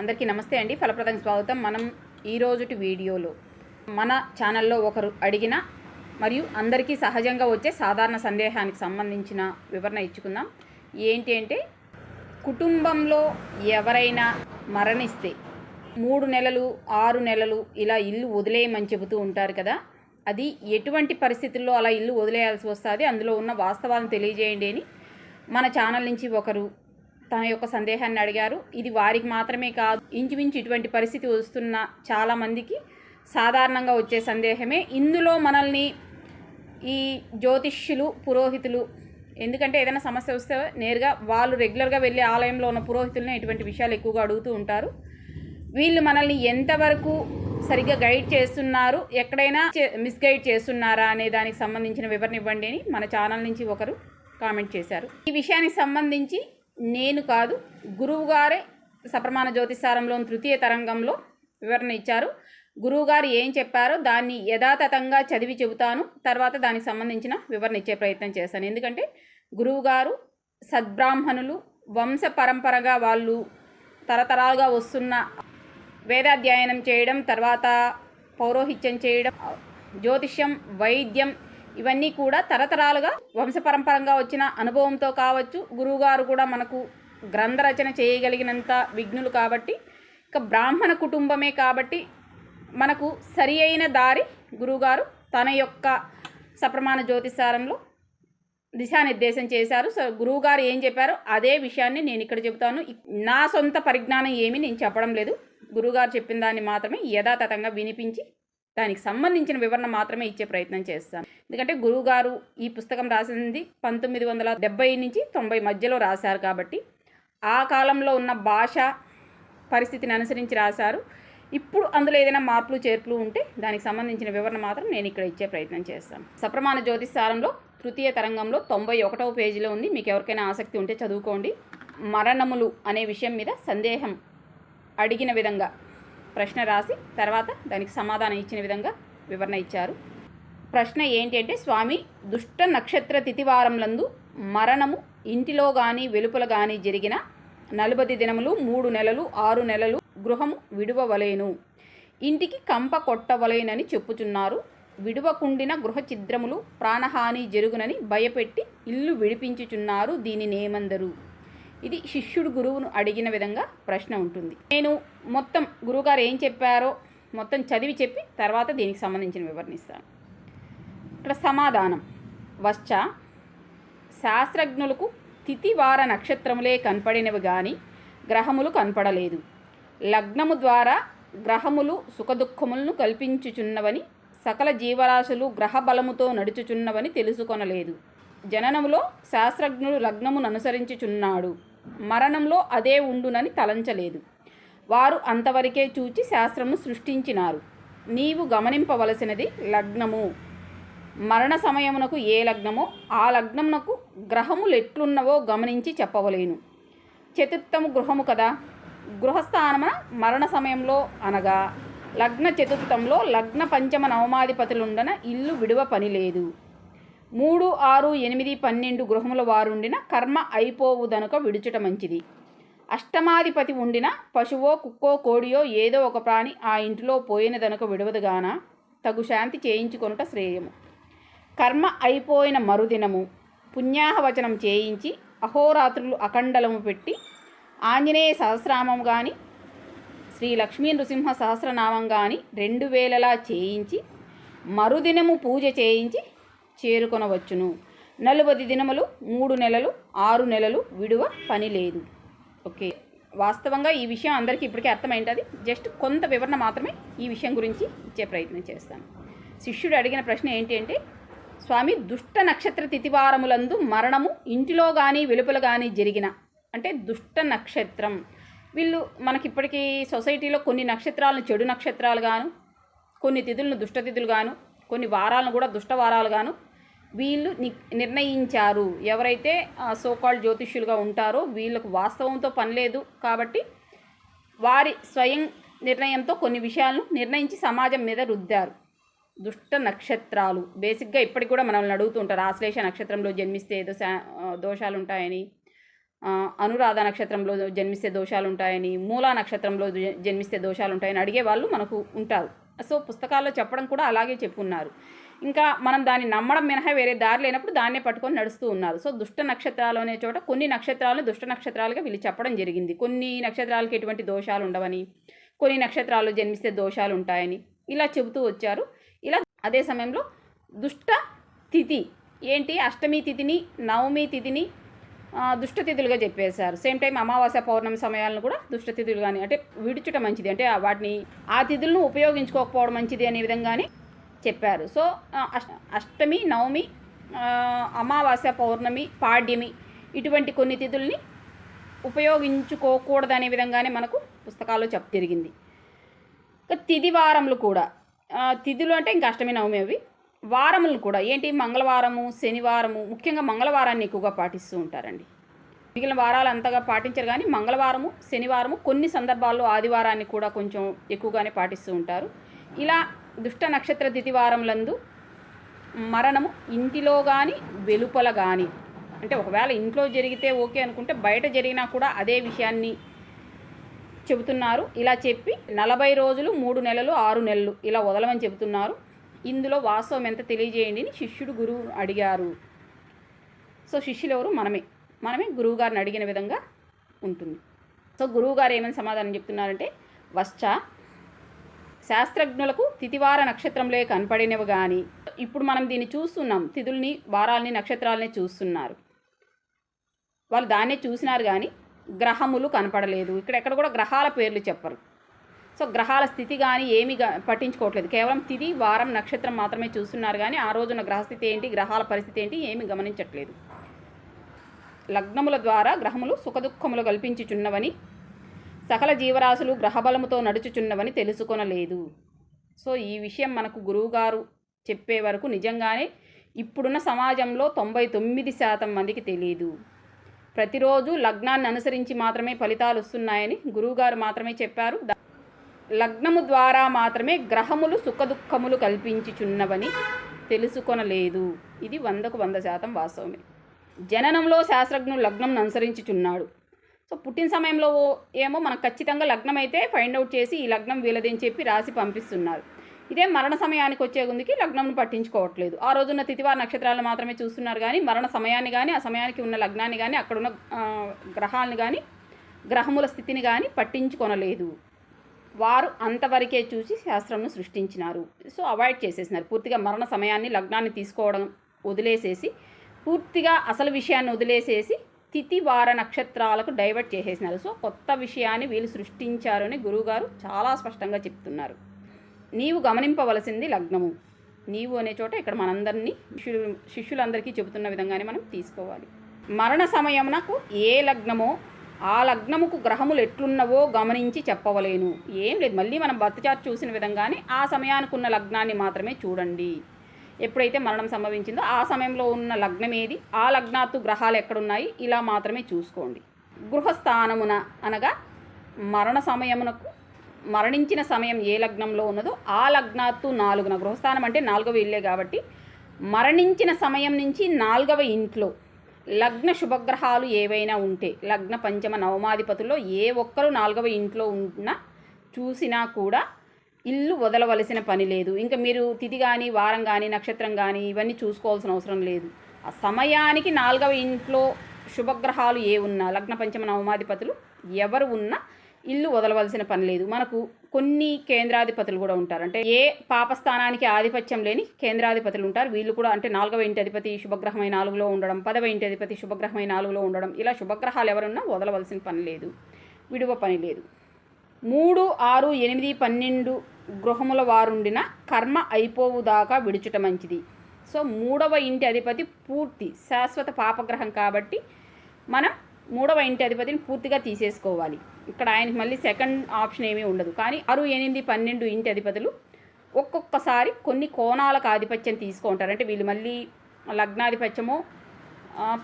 అందరికీ నమస్తే అండి. ఫలప్రదం స్వాగతం. మనం ఈరోజుటి వీడియోలో మన ఛానల్లో ఒకరు అడిగిన మరియు అందరికీ సహజంగా వచ్చే సాధారణ సందేహానికి సంబంధించిన వివరణ ఇచ్చుకుందాం. ఏంటి అంటే కుటుంబంలో ఎవరైనా మరణిస్తే మూడు నెలలు ఆరు నెలలు ఇలా ఇల్లు వదిలేయమని చెబుతూ ఉంటారు కదా. అది ఎటువంటి పరిస్థితుల్లో అలా ఇల్లు వదిలేయాల్సి వస్తుంది? అందులో ఉన్న వాస్తవాలను తెలియజేయండి అని మన ఛానల్ నుంచి ఒకరు తన యొక్క సందేహాన్ని అడిగారు. ఇది వారికి మాత్రమే కాదు ఇంచుమించు ఇటువంటి పరిస్థితి వస్తున్న చాలామందికి సాధారణంగా వచ్చే సందేహమే. ఇందులో మనల్ని ఈ జ్యోతిష్యులు పురోహితులు ఎందుకంటే ఏదైనా సమస్య వస్తే నేరుగా వాళ్ళు రెగ్యులర్గా వెళ్ళే ఆలయంలో ఉన్న పురోహితులనే ఇటువంటి విషయాలు ఎక్కువగా అడుగుతూ ఉంటారు. వీళ్ళు మనల్ని ఎంతవరకు సరిగ్గా గైడ్ చేస్తున్నారు ఎక్కడైనా మిస్గైడ్ చేస్తున్నారా అనే దానికి సంబంధించిన వివరణ ఇవ్వండి అని మన ఛానల్ నుంచి ఒకరు కామెంట్ చేశారు. ఈ విషయానికి సంబంధించి నేను కాదు గురువుగారే సప్రమాణ జ్యోతిసారంలోని తృతీయ తరంగంలో వివరణ ఇచ్చారు. గురువుగారు ఏం చెప్పారో దాన్ని యథాతథంగా చదివి చెబుతాను. తర్వాత దానికి సంబంధించిన వివరణ ఇచ్చే ప్రయత్నం చేస్తాను. ఎందుకంటే గురువుగారు సద్బ్రాహ్మణులు వంశ పరంపరగా వాళ్ళు తరతరాలుగా వస్తున్న వేదాధ్యయనం చేయడం తర్వాత పౌరోహిత్యం చేయడం జ్యోతిష్యం వైద్యం ఇవన్నీ కూడా తరతరాలుగా వంశపరంపరంగా వచ్చిన అనుభవంతో కావచ్చు గురువుగారు కూడా మనకు గ్రంథ రచన చేయగలిగినంత విఘ్నులు కాబట్టి ఇక బ్రాహ్మణ కుటుంబమే కాబట్టి మనకు సరి అయిన దారి గురువుగారు తన యొక్క సప్రమాణ జ్యోతిసారంలో దిశానిర్దేశం చేశారు. సో గురువుగారు ఏం చెప్పారో అదే విషయాన్ని నేను ఇక్కడ చెబుతాను. నా సొంత పరిజ్ఞానం ఏమి నేను చెప్పడం లేదు. గురువుగారు చెప్పిన దాన్ని మాత్రమే యథాతథంగా వినిపించి దానికి సంబంధించిన వివరణ మాత్రమే ఇచ్చే ప్రయత్నం చేస్తాను ఎందుకంటే గురువుగారు ఈ పుస్తకం రాసింది పంతొమ్మిది వందల డెబ్బై నుంచి తొంభై మధ్యలో రాశారు కాబట్టి ఆ కాలంలో ఉన్న భాష పరిస్థితిని అనుసరించి రాశారు. ఇప్పుడు అందులో ఏదైనా మార్పులు చేర్పులు ఉంటే దానికి సంబంధించిన వివరణ మాత్రం నేను ఇక్కడ ఇచ్చే ప్రయత్నం చేస్తాను సప్రమాణ జ్యోతిష్సారంలో తృతీయ తరంగంలో తొంభై ఒకటవ పేజీలో ఉంది. మీకు ఎవరికైనా ఆసక్తి ఉంటే చదువుకోండి. మరణములు అనే విషయం మీద సందేహం అడిగిన విధంగా ప్రశ్న రాసి తర్వాత దానికి సమాధానం ఇచ్చిన విధంగా వివరణ ఇచ్చారు. ప్రశ్న ఏంటంటే స్వామి దుష్ట నక్షత్ర తిథివారంలందు మరణము ఇంటిలో కానీ వెలుపల కానీ జరిగిన నలభై దినములు మూడు నెలలు ఆరు నెలలు గృహము విడువవలేను. ఇంటికి కంప కొట్టవలేనని చెప్పుచున్నారు. విడువకుండిన గృహ ఛిద్రములు ప్రాణహాని జరుగునని భయపెట్టి ఇల్లు విడిపించుచున్నారు దీనినేమందరు? ఇది శిష్యుడు గురువును అడిగిన విధంగా ప్రశ్న ఉంటుంది. నేను మొత్తం గురువుగారు ఏం చెప్పారో మొత్తం చదివి చెప్పి తర్వాత దీనికి సంబంధించిన వివరణిస్తాను. ఇక్కడ సమాధానం. వశ్చ శాస్త్రజ్ఞులకు తిథివార నక్షత్రములే కనపడినవి కానీ గ్రహములు కనపడలేదు. లగ్నము ద్వారా గ్రహములు సుఖదుఖములను కల్పించుచున్నవని సకల జీవరాశులు గ్రహ బలముతో నడుచుచున్నవని తెలుసుకొనలేదు. జననములో శాస్త్రజ్ఞుడు లగ్నమును అనుసరించుచున్నాడు. మరణంలో అదే ఉండునని తలంచలేదు. వారు అంతవరకే చూచి శాస్త్రము సృష్టించినారు. నీవు గమనింపవలసినది లగ్నము. మరణ సమయమునకు ఏ లగ్నమో ఆ లగ్నమునకు గ్రహములు ఎట్లున్నవో గమనించి చెప్పవలేను. చతుర్థము గృహము కదా? గృహస్థానమున మరణ సమయంలో అనగా లగ్న చతుర్థంలో లగ్న పంచమ నవమాధిపతులుండన ఇల్లు విడువ పని లేదు మూడు ఆరు ఎనిమిది పన్నెండు గృహముల వారుండిన కర్మ అయిపోవుదనుక విడుచుట మంచిది. అష్టమాధిపతి ఉండిన పశువో కుక్కో కోడియో ఏదో ఒక ప్రాణి ఆ ఇంటిలో పోయినదనుక విడవదుగాన తగు శాంతి చేయించుకొనుట శ్రేయము. కర్మ అయిపోయిన మరుదినము పుణ్యాహవచనం చేయించి అహోరాత్రులు అఖండలము పెట్టి ఆంజనేయ సహస్రామం కానీ శ్రీ లక్ష్మీ నృసింహ సహస్రనామం కానీ రెండు వేలలా చేయించి మరుదినము పూజ చేయించి చేరుకొనవచ్చును. నలుబది దినములు మూడు నెలలు ఆరు నెలలు విడువ పని లేదు. ఓకే. వాస్తవంగా ఈ విషయం అందరికీ ఇప్పటికే అర్థమైంటుంది. జస్ట్ కొంత వివరణ మాత్రమే ఈ విషయం గురించి ఇచ్చే ప్రయత్నం చేస్తాను. శిష్యుడు అడిగిన ప్రశ్న ఏంటి అంటే స్వామి దుష్ట నక్షత్ర తిథివారములందు మరణము ఇంటిలో కానీ వెలుపల కానీ జరిగిన అంటే దుష్ట నక్షత్రం. వీళ్ళు మనకిప్పటికీ సొసైటీలో కొన్ని నక్షత్రాలను చెడు నక్షత్రాలు గాను కొన్ని తిథులను దుష్టతిథులు గాను కొన్ని వారాలను కూడా దుష్ట వారాలు గాను వీళ్ళు ని నిర్ణయించారు. ఎవరైతే సోకాల్ జ్యోతిష్యులుగా ఉంటారో వీళ్ళకు వాస్తవంతో పని లేదు కాబట్టి వారి స్వయం నిర్ణయంతో కొన్ని విషయాలను నిర్ణయించి సమాజం మీద రుద్దారు. దుష్ట నక్షత్రాలు. బేసిక్గా ఇప్పటికి కూడా మనల్ని అడుగుతుంటారు ఆశ్లేష నక్షత్రంలో జన్మిస్తే ఏదో దోషాలు ఉంటాయని అనురాధ నక్షత్రంలో జన్మిస్తే దోషాలు ఉంటాయని మూలా నక్షత్రంలో జన్మిస్తే దోషాలు ఉంటాయని అడిగే వాళ్ళు మనకు ఉంటారు. సో పుస్తకాల్లో చెప్పడం కూడా అలాగే చెప్పున్నారు. ఇంకా మనం దాన్ని నమ్మడం మినహా వేరే దారి లేనప్పుడు దాన్నే పట్టుకొని నడుస్తూ ఉన్నారు. సో దుష్ట నక్షత్రాలు అనే చోట కొన్ని నక్షత్రాలను దుష్ట నక్షత్రాలుగా వీళ్ళు చెప్పడం జరిగింది. కొన్ని నక్షత్రాలకి ఎటువంటి దోషాలు ఉండవని కొన్ని నక్షత్రాలు జన్మిస్తే దోషాలు ఉంటాయని ఇలా చెబుతూ వచ్చారు. ఇలా అదే సమయంలో దుష్ట తిథి ఏంటి? అష్టమి తిథిని నవమి తిథిని దుష్టతిథులుగా చెప్పేశారు. సేమ్ టైం అమావాస్య పౌర్ణమి సమయాలను కూడా దుష్టతిథులు కానీ అంటే విడుచుట మంచిది. అంటే వాటిని ఆ తిథులను ఉపయోగించుకోకపోవడం మంచిది అనే విధంగానే చెప్పారు. సో అష్టమి నవమి అమావాస్య పౌర్ణమి పాడ్యమి ఇటువంటి కొన్ని తిథుల్ని ఉపయోగించుకోకూడదు అనే విధంగానే మనకు పుస్తకాల్లో చెప్ తిరిగింది. ఇంకా తిథి వారములు కూడా తిథులు అంటే ఇంకా అష్టమి నవమి అవి. వారములు కూడా ఏంటి? మంగళవారము శనివారము ముఖ్యంగా మంగళవారాన్ని ఎక్కువగా పాటిస్తూ ఉంటారండి. మిగిలిన వారాలు అంతగా పాటించరు కానీ మంగళవారము శనివారము కొన్ని సందర్భాల్లో ఆదివారాన్ని కూడా కొంచెం ఎక్కువగానే పాటిస్తూ ఉంటారు. ఇలా దుష్ట నక్షత్ర తిథివారములందు మరణము ఇంటిలో కానీ వెలుపల కానీ అంటే ఒకవేళ ఇంట్లో జరిగితే ఓకే అనుకుంటే బయట జరిగినా కూడా అదే విషయాన్ని చెబుతున్నారు. ఇలా చెప్పి నలభై రోజులు మూడు నెలలు ఆరు నెలలు ఇలా వదలమని చెబుతున్నారు. ఇందులో వాస్తవం ఎంత తెలియజేయండి అని శిష్యుడు గురువు అడిగారు. సో శిష్యులు ఎవరు? మనమే. మనమే గురువుగారిని అడిగిన విధంగా ఉంటుంది. సో గురువుగారు ఏమని సమాధానం చెప్తున్నారంటే వశ్చ శాస్త్రజ్ఞులకు తిథివార నక్షత్రంలో కనపడినవి కానీ ఇప్పుడు మనం దీన్ని చూస్తున్నాం. తిథుల్ని వారాల్ని నక్షత్రాలని చూస్తున్నారు. వాళ్ళు దాన్నే చూసినారు కానీ గ్రహములు కనపడలేదు. ఇక్కడ ఎక్కడ కూడా గ్రహాల పేర్లు చెప్పరు. సో గ్రహాల స్థితి కానీ ఏమీ పట్టించుకోవట్లేదు. కేవలం తిథి వారం నక్షత్రం మాత్రమే చూస్తున్నారు కానీ ఆ రోజున గ్రహస్థితి ఏంటి గ్రహాల పరిస్థితి ఏంటి ఏమీ గమనించట్లేదు. లగ్నముల ద్వారా గ్రహములు సుఖదుఖములు కల్పించుచున్నవని సకల జీవరాశులు గ్రహబలముతో నడుచుచున్నవని తెలుసుకొనలేదు. సో ఈ విషయం మనకు గురువుగారు చెప్పే వరకు నిజంగానే ఇప్పుడున్న సమాజంలో తొంభై తొమ్మిది శాతం మందికి తెలియదు ప్రతిరోజు లగ్నాన్ని అనుసరించి మాత్రమే ఫలితాలు వస్తున్నాయని గురువుగారు మాత్రమే చెప్పారు. లగ్నము ద్వారా మాత్రమే గ్రహములు సుఖదుఖములు కల్పించుచున్నవని తెలుసుకొనలేదు. ఇది వందకు వంద శాతం వాస్తవమే. జననంలో శాస్త్రజ్ఞుడు లగ్నం అనుసరించుచున్నాడు. సో పుట్టిన సమయంలో ఏమో మనకు ఖచ్చితంగా లగ్నం అయితే ఫైండ్ అవుట్ చేసి ఈ లగ్నం వీలదని చెప్పి రాసి పంపిస్తున్నారు. ఇదే మరణ సమయానికి వచ్చే గుందికి లగ్నంను పట్టించుకోవట్లేదు. ఆ రోజున్న తిథివార నక్షత్రాలను మాత్రమే చూస్తున్నారు కానీ మరణ సమయాన్ని కానీ ఆ సమయానికి ఉన్న లగ్నాన్ని కానీ అక్కడున్న గ్రహాలను కానీ గ్రహముల స్థితిని కానీ పట్టించుకొనలేదు. వారు అంతవరకే చూసి శాస్త్రంను సృష్టించినారు. So avoid చేసేసినారు. పూర్తిగా మరణ సమయాన్ని లగ్నాన్ని తీసుకోవడం వదిలేసేసి పూర్తిగా అసలు విషయాన్ని వదిలేసేసి తిథి వార నక్షత్రాలకు డైవర్ట్ చేసేసినారు. సో కొత్త విషయాన్ని వీళ్ళు సృష్టించారని గురువుగారు చాలా స్పష్టంగా చెప్తున్నారు. నీవు గమనింపవలసింది లగ్నము. నీవు అనే చోట ఇక్కడ మనందరినీ శిష్యులు శిష్యులందరికీ చెబుతున్న విధంగానే మనం తీసుకోవాలి. మరణ సమయమునకు ఏ లగ్నమో ఆ లగ్నముకు గ్రహములు ఎట్లున్నవో గమనించి చెప్పవలేను. ఏం లేదు. మళ్ళీ మనం బర్త్ చూసిన విధంగానే ఆ సమయానికి ఉన్న లగ్నాన్ని మాత్రమే చూడండి. ఎప్పుడైతే మరణం సంభవించిందో ఆ సమయంలో ఉన్న లగ్నం ఏది? ఆ లగ్నాత్తు గ్రహాలు ఎక్కడున్నాయి? ఇలా మాత్రమే చూసుకోండి. గృహస్థానమున అనగా మరణ సమయమునకు మరణించిన సమయం ఏ లగ్నంలో ఉన్నదో ఆ లగ్నాత్తు నాలుగున. గృహస్థానం అంటే నాలుగవ ఇల్లే కాబట్టి మరణించిన సమయం నుంచి నాలుగవ ఇంట్లో లగ్న శుభగ్రహాలు ఏవైనా ఉంటే లగ్న పంచమ నవమాధిపతుల్లో ఏ ఒక్కరు నాలుగవ ఇంట్లో ఉన్నా చూసినా కూడా ఇల్లు వదలవలసిన పని లేదు. ఇంకా మీరు తిథి కానీ వారం కానీ నక్షత్రం కానీ ఇవన్నీ చూసుకోవాల్సిన అవసరం లేదు. ఆ సమయానికి నాలుగవ ఇంట్లో శుభగ్రహాలు ఏ ఉన్నా లగ్న పంచమ నవమాధిపతులు ఎవరు ఉన్నా ఇల్లు వదలవలసిన పని లేదు. మనకు కొన్ని కేంద్రాధిపతులు కూడా ఉంటారు. అంటే ఏ పాపస్థానానికి ఆధిపత్యం లేని కేంద్రాధిపతులు ఉంటారు. వీళ్ళు కూడా అంటే నాలుగవ ఇంటి అధిపతి శుభగ్రహమై నాలుగులో ఉండడం పదవ ఇంటి అధిపతి శుభగ్రహమై నాలుగులో ఉండడం ఇలా శుభగ్రహాలు ఎవరున్నా వదలవలసిన పని లేదు. విడువ పని లేదు. మూడు ఆరు ఎనిమిది పన్నెండు గృహముల వారుండిన కర్మ అయిపోవు దాకా విడుచుట మంచిది. సో మూడవ ఇంటి అధిపతి పూర్తి శాశ్వత పాపగ్రహం కాబట్టి మనం మూడవ ఇంటి అధిపతిని పూర్తిగా తీసేసుకోవాలి. ఇక్కడ ఆయనకి మళ్ళీ సెకండ్ ఆప్షన్ ఏమీ ఉండదు. కానీ ఆరు ఎనిమిది పన్నెండు ఇంటి అధిపతులు ఒక్కొక్కసారి కొన్ని కోణాలకు ఆధిపత్యం తీసుకుంటారు. అంటే వీళ్ళు మళ్ళీ లగ్నాధిపత్యమో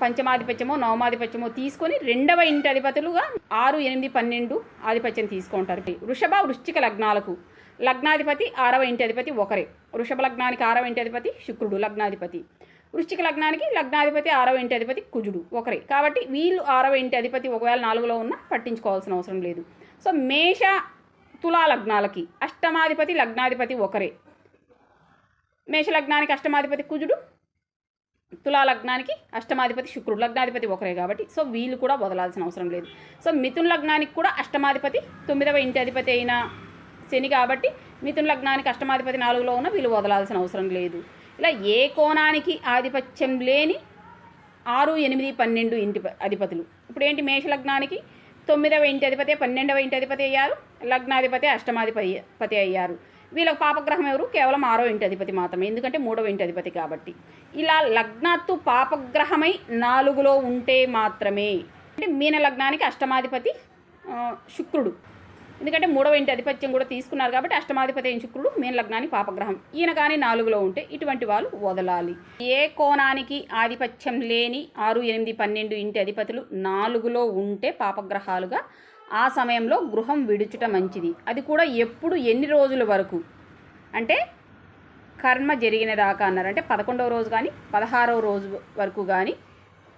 పంచమాధిపత్యమో నవమాధిపత్యమో తీసుకొని రెండవ ఇంటి అధిపతులుగా ఆరు ఎనిమిది పన్నెండు ఆధిపత్యం తీసుకుంటారు. వృషభ వృశ్చిక లగ్నాలకు లగ్నాధిపతి ఆరవ ఇంటి అధిపతి ఒకరే. వృషభ లగ్నానికి ఆరవ ఇంటి అధిపతి శుక్రుడు లగ్నాధిపతి. వృశ్చిక లగ్నానికి లగ్నాధిపతి ఆరవ ఇంటి అధిపతి కుజుడు ఒకరే. కాబట్టి వీళ్ళు ఆరవ ఇంటి అధిపతి ఒకవేళ నాలుగులో ఉన్నా పట్టించుకోవాల్సిన అవసరం లేదు. సో మేష తులా లగ్నాలకి అష్టమాధిపతి లగ్నాధిపతి ఒకరే. మేష లగ్నానికి అష్టమాధిపతి కుజుడు తులా లగ్నానికి అష్టమాధిపతి శుక్రుడు. లగ్నాధిపతి ఒకరే కాబట్టి సో వీళ్ళు కూడా వదలాల్సిన అవసరం లేదు. సో మిథున్ లగ్నానికి కూడా అష్టమాధిపతి తొమ్మిదవ ఇంటి అధిపతి అయిన శని కాబట్టి మిథున్ లగ్నానికి అష్టమాధిపతి నాలుగులో ఉన్న వీళ్ళు వదలాల్సిన అవసరం లేదు. ఇలా ఏ కోణానికి ఆధిపత్యం లేని ఆరు ఎనిమిది పన్నెండు ఇంటి అధిపతులు. ఇప్పుడు ఏంటి మేష లగ్నానికి? తొమ్మిదవ ఇంటి అధిపతి పన్నెండవ ఇంటి అధిపతి అయ్యారు. లగ్నాధిపతి అష్టమాధిపతి అయ్యారు. వీళ్ళకి పాపగ్రహం ఎవరు? కేవలం ఆరో ఇంటి అధిపతి మాత్రమే. ఎందుకంటే మూడవ ఇంటి అధిపతి కాబట్టి. ఇలా లగ్నాత్తు పాపగ్రహమై నాలుగులో ఉంటే మాత్రమే. అంటే మీన లగ్నానికి అష్టమాధిపతి శుక్రుడు. ఎందుకంటే మూడవ ఇంటి ఆధిపత్యం కూడా తీసుకున్నారు కాబట్టి అష్టమాధిపతి అయిన శుక్రుడు మీన లగ్నానికి పాపగ్రహం. ఈయన కానీ నాలుగులో ఉంటే ఇటువంటి వాళ్ళు వదలాలి. ఏ కోణానికి ఆధిపత్యం లేని ఆరు ఎనిమిది పన్నెండు ఇంటి అధిపతులు నాలుగులో ఉంటే పాపగ్రహాలుగా ఆ సమయంలో గృహం విడుచుట మంచిది. అది కూడా ఎప్పుడు ఎన్ని రోజుల వరకు? అంటే కర్మ జరిగిన దాకా అన్నారు. అంటే పదకొండవ రోజు కానీ పదహారవ రోజు వరకు కానీ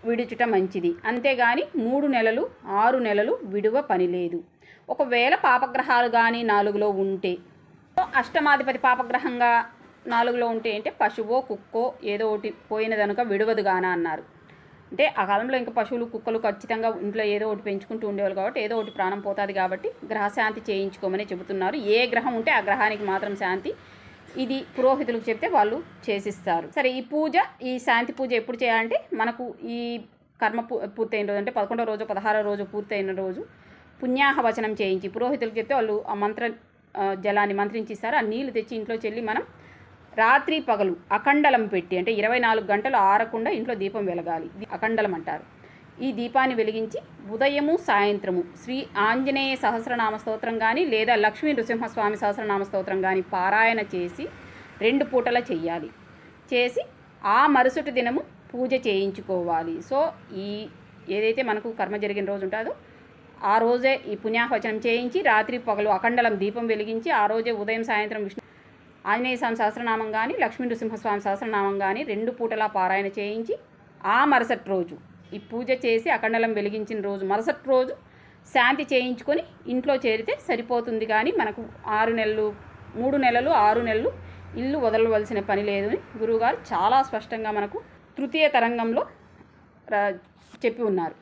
విడుచుట మంచిది. అంతేగాని మూడు నెలలు ఆరు నెలలు విడువ పని లేదు. ఒకవేళ పాపగ్రహాలు కానీ నాలుగులో ఉంటే అష్టమాధిపతి పాపగ్రహంగా నాలుగులో ఉంటే అంటే పశువో కుక్కో ఏదో ఒకటి పోయినదనుక విడవదు గాన అన్నారు. అంటే ఆ కాలంలో ఇంకా పశువులు కుక్కలు ఖచ్చితంగా ఇంట్లో ఏదో ఒకటి పెంచుకుంటూ ఉండేవాళ్ళు కాబట్టి ఏదో ఒకటి ప్రాణం పోతుంది కాబట్టి గ్రహశాంతి చేయించుకోమని చెబుతున్నారు. ఏ గ్రహం ఉంటే ఆ గ్రహానికి మాత్రం శాంతి. ఇది పురోహితులకు చెప్తే వాళ్ళు చేసిస్తారు. సరే ఈ పూజ ఈ శాంతి పూజ ఎప్పుడు చేయాలంటే మనకు ఈ కర్మ పూ పూర్తయిన రోజు అంటే పదకొండో రోజు పదహారో రోజు పూర్తయిన రోజు పుణ్యాహవచనం చేయించి పురోహితులకు చెప్తే వాళ్ళు ఆ మంత్ర జలాన్ని మంత్రించిస్తారు. ఆ నీళ్ళు తెచ్చి ఇంట్లో చెల్లి మనం రాత్రి పగలు అఖండలం పెట్టి అంటే ఇరవై నాలుగు గంటలు ఆరకుండా ఇంట్లో దీపం వెలగాలి. అఖండలం అంటారు. ఈ దీపాన్ని వెలిగించి ఉదయము సాయంత్రము శ్రీ ఆంజనేయ సహస్రనామ స్తోత్రం కానీ లేదా లక్ష్మీ నృసింహస్వామి సహస్రనామ స్తోత్రం కానీ పారాయణ చేసి రెండు పూటల చేయాలి చేసి ఆ మరుసటి దినము పూజ చేయించుకోవాలి. సో ఈ ఏదైతే మనకు కర్మ జరిగిన రోజు ఉంటుందో ఆ రోజే ఈ పుణ్యాహవచనం చేయించి రాత్రి పగలు అఖండలం దీపం వెలిగించి ఆ రోజే ఉదయం సాయంత్రం విష్ణు ఆంజనేయ స్వామి సహస్రనామం కానీ లక్ష్మీ నృసింహస్వామి సహస్రనామం కానీ రెండు పూటలా పారాయణ చేయించి ఆ మరుసటి రోజు ఈ పూజ చేసి అఖండలం వెలిగించిన రోజు మరుసటి రోజు శాంతి చేయించుకొని ఇంట్లో చేరితే సరిపోతుంది కానీ మనకు ఆరు నెలలు మూడు నెలలు ఆరు నెలలు ఇల్లు వదలవలసిన పని లేదు అని గురువుగారు చాలా స్పష్టంగా మనకు తృతీయ తరంగంలో రా- చెప్పి ఉన్నారు.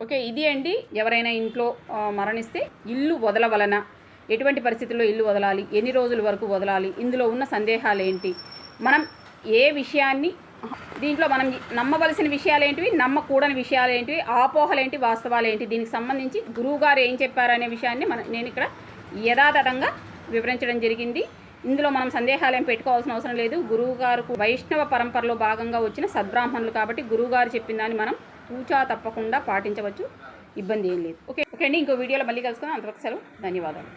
ఓకే ఇది అండి ఎవరైనా ఇంట్లో మరణిస్తే ఇల్లు వదలవలన ఎటువంటి పరిస్థితుల్లో ఇల్లు వదలాలి? ఎన్ని రోజుల వరకు వదలాలి? ఇందులో ఉన్న సందేహాలు ఏంటి మనం ఏ విషయాన్ని దీంట్లో మనం నమ్మవలసిన విషయాలు ఏంటివి నమ్మకూడని విషయాలు ఏంటివి ఆపోహలు ఏంటి వాస్తవాలు ఏంటి దీనికి సంబంధించి గురువు గారు ఏం చెప్పారనే విషయాన్ని మన నేను ఇక్కడ యథాతథంగా వివరించడం జరిగింది. ఇందులో మనం సందేహాలు ఏం పెట్టుకోవాల్సిన అవసరం లేదు. గురువుగారు వైష్ణవ పరంపరలో భాగంగా వచ్చిన సద్బ్రాహ్మణులు కాబట్టి గురువు గారు చెప్పిన దాన్ని మనం తూచా తప్పకుండా పాటించవచ్చు. ఇబ్బంది ఏం లేదు. ఓకే ఓకే అండి. ఇంకో వీడియోలో మళ్ళీ కలుసుకుందాం. అంతవరకు సెలవు. ధన్యవాదాలు.